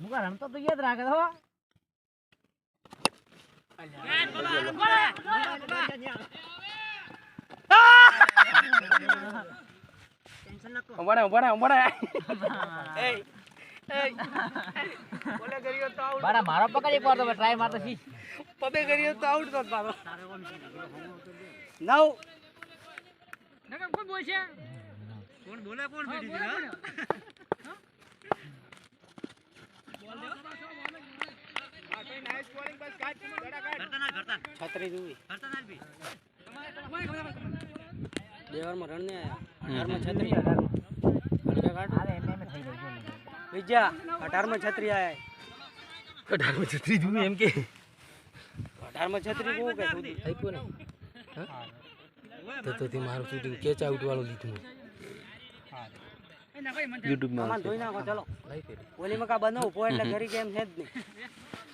મુકા રમતો તો યાદ રાખે હો. ઊભા ઊભા ઊભા બારા મારો પકડ એક વાર તો ટ્રાય મારતો છી પબે કર્યો તો આઉટ તો નવ. કોણ બોલ કોણ બોલે કોણ પીડી દીધા છત્રી જોવી બે. વારમાં રન ને અઢારમાં છત્રી અઢારમાં છત્રી આયા. અઢારમાં છત્રી જોવી એમ કે. અઢારમાં છત્રી બહુ કે આપ્યો ને. તો તો તે મારું શૂટિંગ કેચ આઉટ વાળું લીધું યુટ્યુબમાં ધોઈ નાખો ચલો. ઓલીમાં કા બંધ ઊભો એટલે ઘરી કેમ છે જ નહીં.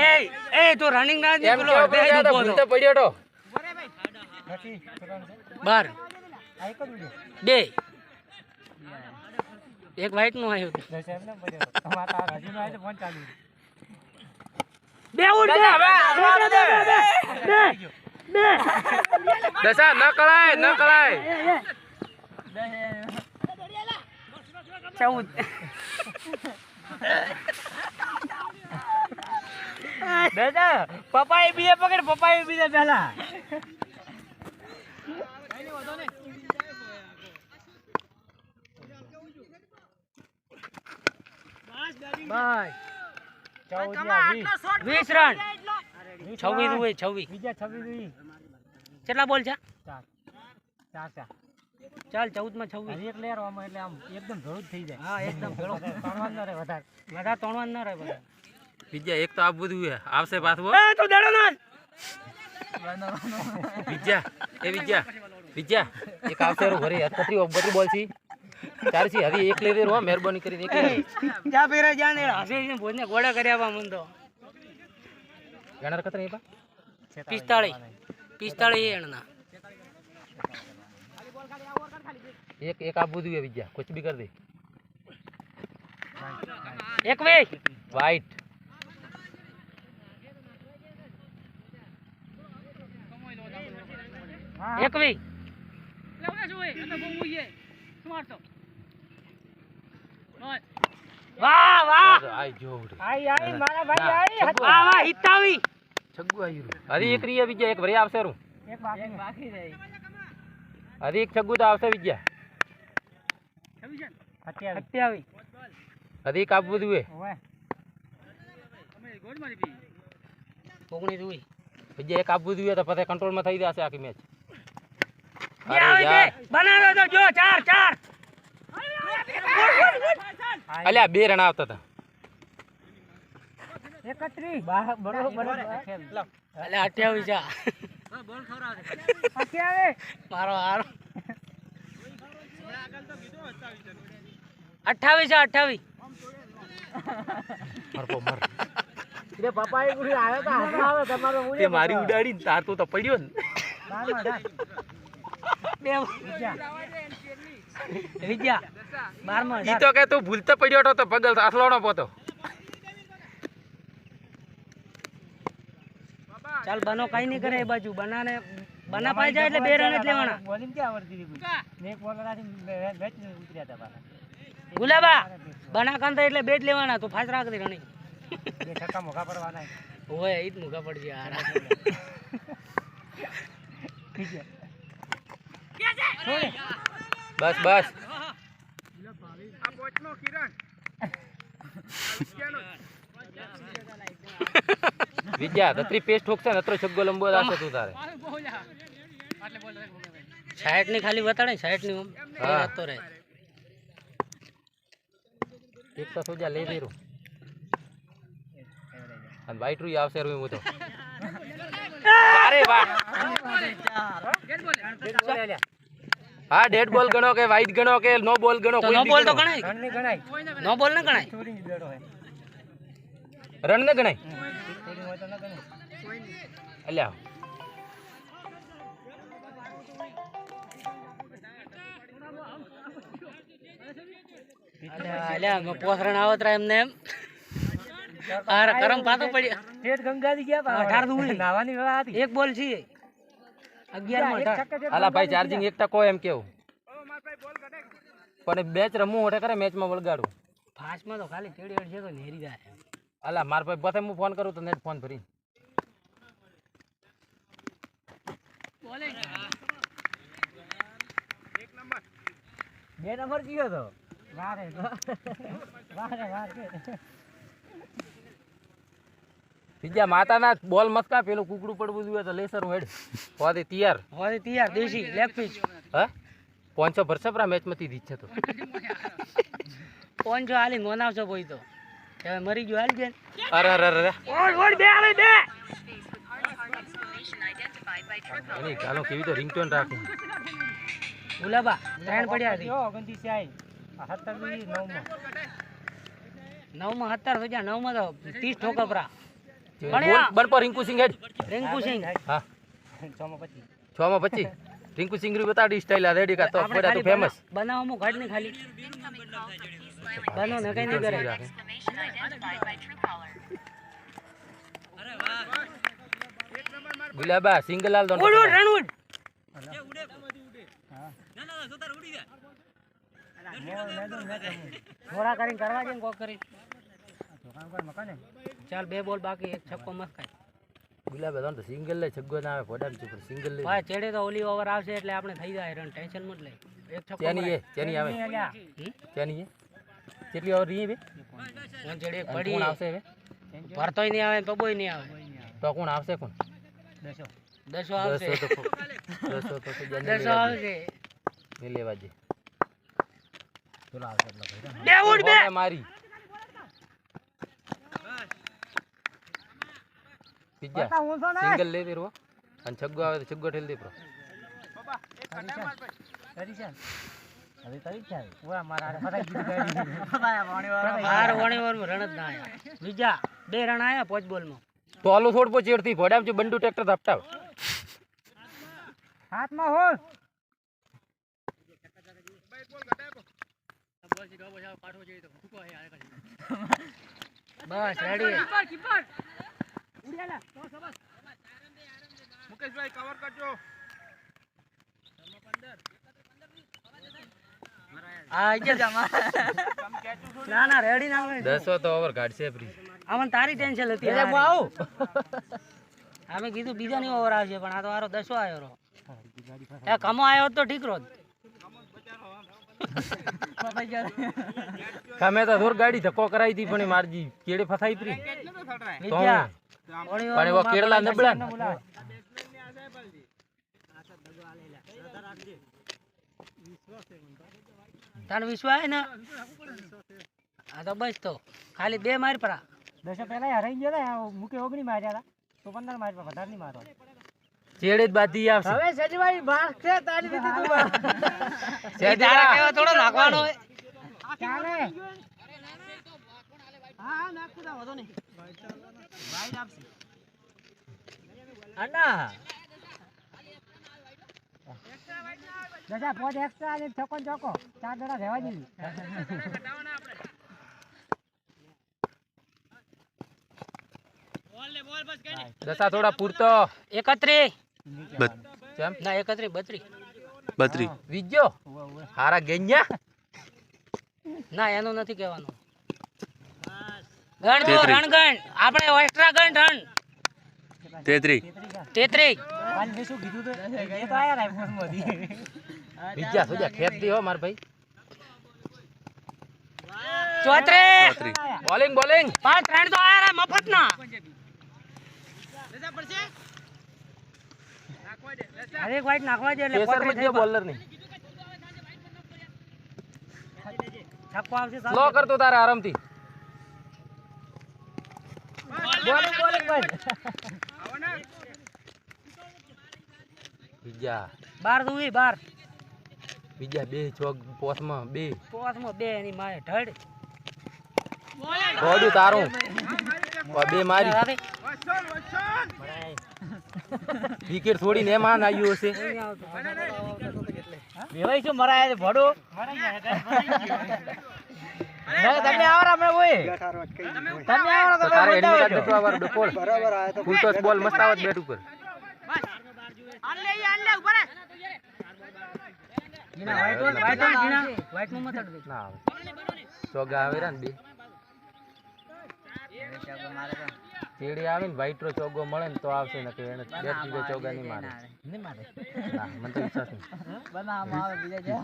એ એ તો રનિંગ ના પડ્યો તો ભૂલતે પડ્યો તો નથી છોકરાને છે. બાર. આ એક જ બે. એક વ્હાઈટનું આવ્યું જય સાહેબ ને બધે તમારા આ હજી નો આવે તો ફોન ચાલુ છે. બે ઉડ બે. બે. બે દશા ન કળાય ન કળાય. ચૌદ. દાદા પપ્પાએ બીજા પકડ પપ્પાએ બીજા પહેલા. બાય. ચૌદ વીસ. વીસ રન વીસ છવ્વીસ. હોય છવ્વીસ. બીજા છવ્વીસ વીસ. કેટલા બોલ છે? ચાર. ચાર ચાર. ચાલ ચૌદમાં છવ્વીસ એક લેર આમાં એટલે આમ એકદમ ભેળું જ થઈ જાય. હા એકદમ ભેળો તણવા જ ન રહે વધારે. વધારે ત્રણ ના રહે બધા બીજા એક તો આ બધું છે. આવશે પાછું એ તો દેડો ના. બીજા એ બીજા બીજા એક આવશે રો ઘરે બધી બોલ છી ચાર હવે હરી એક લેવે રો મહેરબાની કરીને એક લેવે જા ફેરે જા ને. હાસે છે ભોજને ગોડા કર્યા બા મન તો ગણર કતરે એ બા 45 45 એણના. એક એક આ બધું હે બીજા કુછ બી કર દે. એકવીસ વાઈટ એકવીસ વાહ વાહ. આઈ જોડ આઈ આઈ મારા ભાઈ આઈ. વાહ વાહ હિતાવી. છગ્ગુ આઈ રહ્યું અરે એક રીયા બીજા એક ભરી આવશે રૂ એક બાકી બાકી હરી એક છગ્ગુ તો આવશે બીજા. સત્યાવીસ. હરી એક આ બધું ઓગણીસ હોય બીજા એક આ બધું તો પછી કંટ્રોલમાં થઈ જશે આખી મેચ બનાવ્યો તો જો ચાર ચાર. અલ્યા બે રન આવતા હતા. એકત્રીસ. બરોબર બરોબર અઠ્યાવીસ મારો હારો. અઠ્ઠાવીસ મરપો મર ઉડાડી ને તાર તો તો પડ્યો ને. ઈ તો કે તું ભૂલતે પડ્યો તો પગલ અથલોણો પોતો. ચાલ બનો કઈ નહીં કરે એ બાજુ. બનાને બના પાઈ જાય એટલે બે રન જ લેવાના. બોલિંગ કે આવડતી હતી? એક બોલર આથી મે- મેચ ઉતર્યા હતા પાછા. ગુલાબા બના કાંતા એટલે બેટ લેવાના. તું ફાસ રાખ દે રણી બે છક્કા મોગા પડવાના હોય ઈ જ મૂકા પડશે યાર. બસ બસ. વિદ્યા તત્રી પેસ્ટ ઠોકશે ને અત્રો છગ્ગો લંબો રાખે તું તારે. સાઈડની ખાલી બતાડે સાઈડની ઓમ હા. તો રહે. એક તો સોજા લઈ દેરું અને વાઈટ રૂ આવશે રૂ હું તો. અરે વાહ. હા ડેડ બોલ ગણો કે વાઈટ ગણો કે નો બોલ ગણો કોઈ નો બોલ તો ગણાય. ગણાય. નો બોલ ના ગણાય. રન ન ગણાય? અલ્યા. અલ્યા પોસરણ આવતરા એમને એમ. કરમ પાતો પડ્યા. ગંગાજી ગયા. નાવાની એક બોલ છે. અલા ભાઈ ચાર્જિંગ એક ટકો એમ કેવું? પણ બેચ રમવું હોટે કરે મેચમાં વળગાડું ફાસ્ટમાં તો ખાલી તેડી અડ છે તો નેરી જાય. અલા માર ભાઈ પછી હું ફોન કરું તો નેટ ફોન ભરી બે નંબર કયો હતો વારે વારે વાર. બીજા માતાના બોલ મસ્કા પેલું કુકડું પડવું જોઈએ તો લેસર હેડ. હોદે તૈયાર. હોય તૈયાર દેશી લેગ પીચ હા? પાંચસો ભરસે પરા મેચમાંથી દીધ છે તો. પાંચસો હાલી નોનાવશો ભાઈ તો. હવે મરી ગયો હાલ બેન. અરે અરે અરે ઓડ ઓડ બે આલે બે. એની ગાલો કેવી તો રિંગટોન રાખે? ગુલાબા ત્રણ પડ્યા હતી કયો ઓગણત્રીસ આઈ હતર બી નવમાં. નવમાં હતર થઈ ગયા નવમાં તો ત્રીસ ઠોકપરા બોલ ભણ્યા. બન પર રિંકુ સિંહ હેડ. રિંકુ સિંહ હા. છ માં રિંકુ બતાડી સ્ટાઇલ આ રેડી કા તો ફેમસ બના- બનાવવામાં ઘાટ ને ખાલી. બનો ને કઈ નહીં કરે. ગુલાબા સિંગલ લાલ દોન ઉડ ઉડ રણઉડ થોડા કરીને કરવા દે કોક કરી ચાલ બે બોલ બાકી એક છક્કો મસ્ત ખાય. ગુલાબા તો સિંગલ લે છગ્ગો ના આવે ફોડામ છે પણ સિંગલ લે. ભાઈ ચેડે તો ઓલી ઓવર આવશે એટલે આપણે થઈ જાય રન ટેન્શન મત લે. એક છક્કો તેની એ તેની આવે? ત્યાંની એ કેટલી ઓવર રહી બે કોણ ચેડે પડી. કોણ આવશે હવે ભરતોય નહીં આવે પબોય નહીં આવે. તો કોણ આવશે કોણ? દસો. દસો આવશે. દસો તો દસો તો તો આવશે. નહીં લેવા આવશે એટલે ભાઈ. બે બે. મારી? ના સિંગલ લે દેરો અને છગ્ગો આવે તો છગ્ગો ઠેલ દે પ્રો કરી છે હવે કરી છે ઓરા મારા હારે ફટાઈ દીધી ગાડી ફટાયા પાણી વાળા બાર વણી વાર રન જ ના આયા. બીજા બે રણ આયા પોચ બોલમાં તો આલુ છોડ પો ચેડતી ભોડામ છે બંડુ ટ્રેક્ટર ધપટાવ. હાથમાં હો બસ રેડી આ કવર ના ના રેડી ના આવે. દસો તો ઓવર કાઢશે ફ્રી તારી ટેન્શન હતી. હું આવું? અમે કીધું બીજા ની ઓવર આવશે પણ આ તો મારો દસો આવ્યો રો એ કમો આવ્યો તો ઠીક રોજ. તમે તો દૂર ગાડી ધક્કો કરાવી હતી પણ મારજી કેડે ફસાઈ તો ઓળી પણ એવા કેરલા નબળા ને વિશ્વાસ ને? આ તો બસ તો. ખાલી બે માર પરા દસો પહેલા હરાઈ ગયા ને મુકે ઓગણી માર્યા હતા તો પંદર માર્યા વધારે નહીં મારો ચેડે જ બાધી આવશે. હવે સજવાઈ માર્ક છે તારી રીતે તું તારા કેવા થોડો નાખવાનો હોય? ચાલે અన్నా દશા પોચ એક્સ્ટ્રા અને છકો. ચોકો ચાર દડા રહેવા દીધી. દસા થોડા પૂરતો. એકત્રી. કેમ? ના એકત્રી બત્રી. બત્રી. વિજ્યો. હારા ગેન્યા ના એનું નથી કહેવાનું. ગણ તો રણ આપણે એક્સ્ટ્રા ગણ રન તેત્રી તેત્રી કાલ મેં શું કીધું તો એ તો આયા રાય ફોનમાંથી વિજ્યા સુજા ખેત દી હો માર ભાઈ. Bowling bowling. પાંચ ત્રણ તો આયા રે મફત ના અરે એક વાઈટ નાખવા દે એટલે કેસર મત બોલરની. છક્કો આવશે સ્લો કરતો તારે આરામથી. બોલિંગ બોલિંગ ભાઈ વિજ્યા બાર દુવી બાર. વિજ્યા બે ચોક પોસમાં બે. પોસમાં બે એની મારે ઢળ. ગોડું તારું. બે મારી. વિકેટ છોડીને એમાં આવ્યું હશે. વેવાઈ શું મરાયા છે ભડો તમે આવરા ઓય તમે આવરા તો તારે. દેતો આવર બોલ મસ્ત આવત બેટ ઉપર જીના જીના. નું મત. ના આવે ચોગા આવે રા ને બે ચેડી આવે ને વ્હાઈટ રો ચોગો મળે ને તો આવશે ને કે એને બે ત્રીજો ચોગા નહીં મારે. નહીં મારે. ના મને તો વિશ્વાસ નહીં. બનાવવામાં આવે બીજા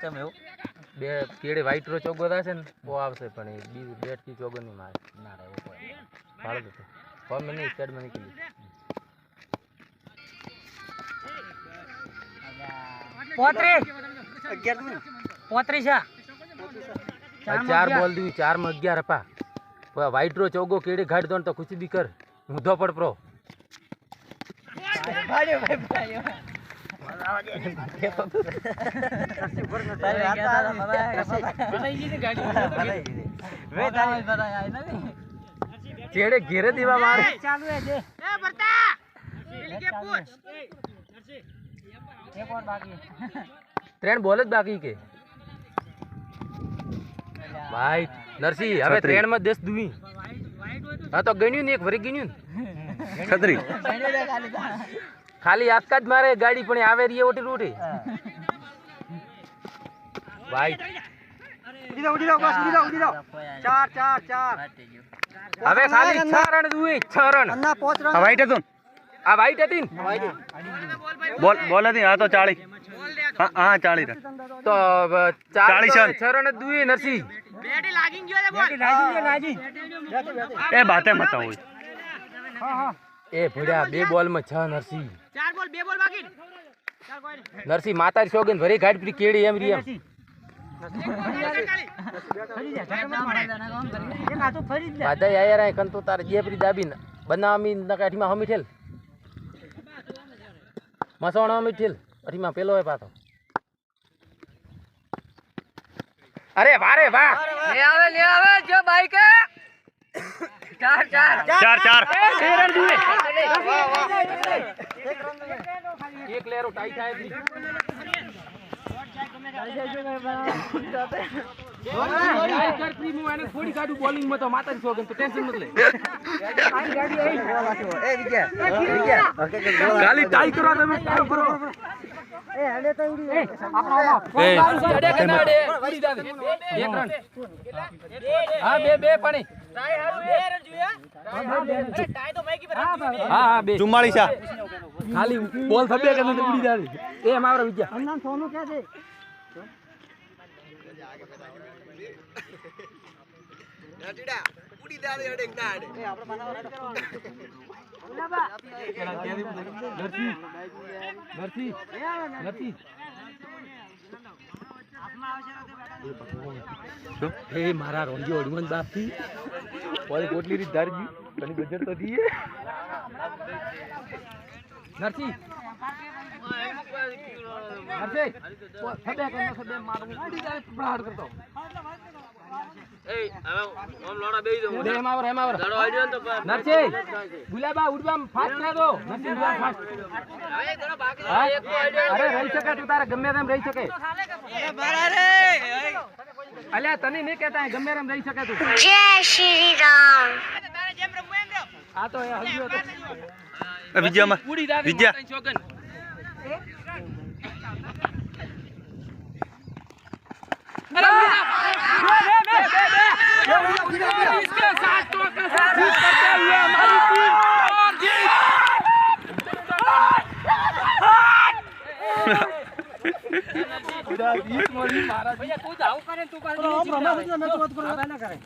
તમે એવું? બે કેડી વ્હાઈટ રો ચોગો થશે ને તો આવશે પણ એ બીજું બેટથી ચોગો નહીં મારે. ના રે એવું કોઈ ભાડો દેતો ફોર્મ નહીં સ્ટેડમાં નીકળી પોત્રીસ. પોત્રીસ આ ચાર બોલ દીધું ચારમાં અગિયાર અપા વ્હાઈટ રો ચોગો કેડે ઘાટ દો ને તો ખુશી બી કર. ઊંધો પડ પ્રો. ભાડ્યો ભાઈ ભાડ્યો તારે હતા હતા, બનાવી ગઈ ગાડી વે તારે બનાવી આઈ નથી ચેડે ઘેરે દીવા મારે. ચાલુ હે જે. એક વાર બાકી ત્રણ બોલ જ બાકી કે. ભાઈ નરસિંહ હવે ત્રણમાં દસ દુવી હા તો ગણ્યું ને એક વરી ગણ્યું ને? છત્રી. ખાલી આજકા જ મારે ગાડી પણ આવે રહી ઓટી રોટી. ભાઈ ચાર ચાર ચાર. હવે ખાલી છ રન દુવી છ રન. આ વાઈટ હતું આ વાઈટ હતી બોલ બોલ હતી હા તો ચાળી. હા હા ચાળી રન. તો અ, ચાર લાગી ગયો છે બોલ. લાગી ગયો લાગી. એ બાતે મતા હોય. એ ભડ્યા બે બોલમાં છ બાકી. નરસી માતા સોગન ભરી ગાડી પડી કેડી એમ બાધા રાય કંતો તારે જે પરી દાબી ને બનામી ન કાઠીમાં મસોણો હમી અઠીમાં પેલો હોય પાછો. અરે વારે વાહ લે આવે લે આવે જો બાઈક ચાર ચાર ચાર ચાર એક લેરો ટાઈ થાય બી. ટાઈ કરતી હું એને થોડી કાઢું bowling માં તો માતાજી સોગન તો ટેન્શન મત લે ખાલી ટાઈ કરવા તમે ટાઈ કરો ચુમ્માળીસ આ ખાલી બોલ થબે કે નથી ઉડી જાવે એ મારો વિદ્યા. સોનું કે છે? નરસિંહ નરસિંહ એ મારા રોંડિયો હનુમાન બાપથી. થી પોલી કોટલી રીત ધારજી. તને ગજર તો દીએ. નરસિંહ. નરસિંહ. થબે કે ન થબે મારો પ્રહાર કરતો. ગુલાબા ઉડવા ફાસ્ટ ના દો નરસિંહ ફાસ્ટ અરે રહી શકે તું તારે ગમે તેમ રહી શકે. અલ્યા તને નહીં કેતા ગમે તેમ રહી શકે તું. જય શ્રી રામ. આ તો એ હલ્યો તો એ વિજયામાં વિજયા. ભૈયા તું આવું કરે તું પાછું બાબા ના કરે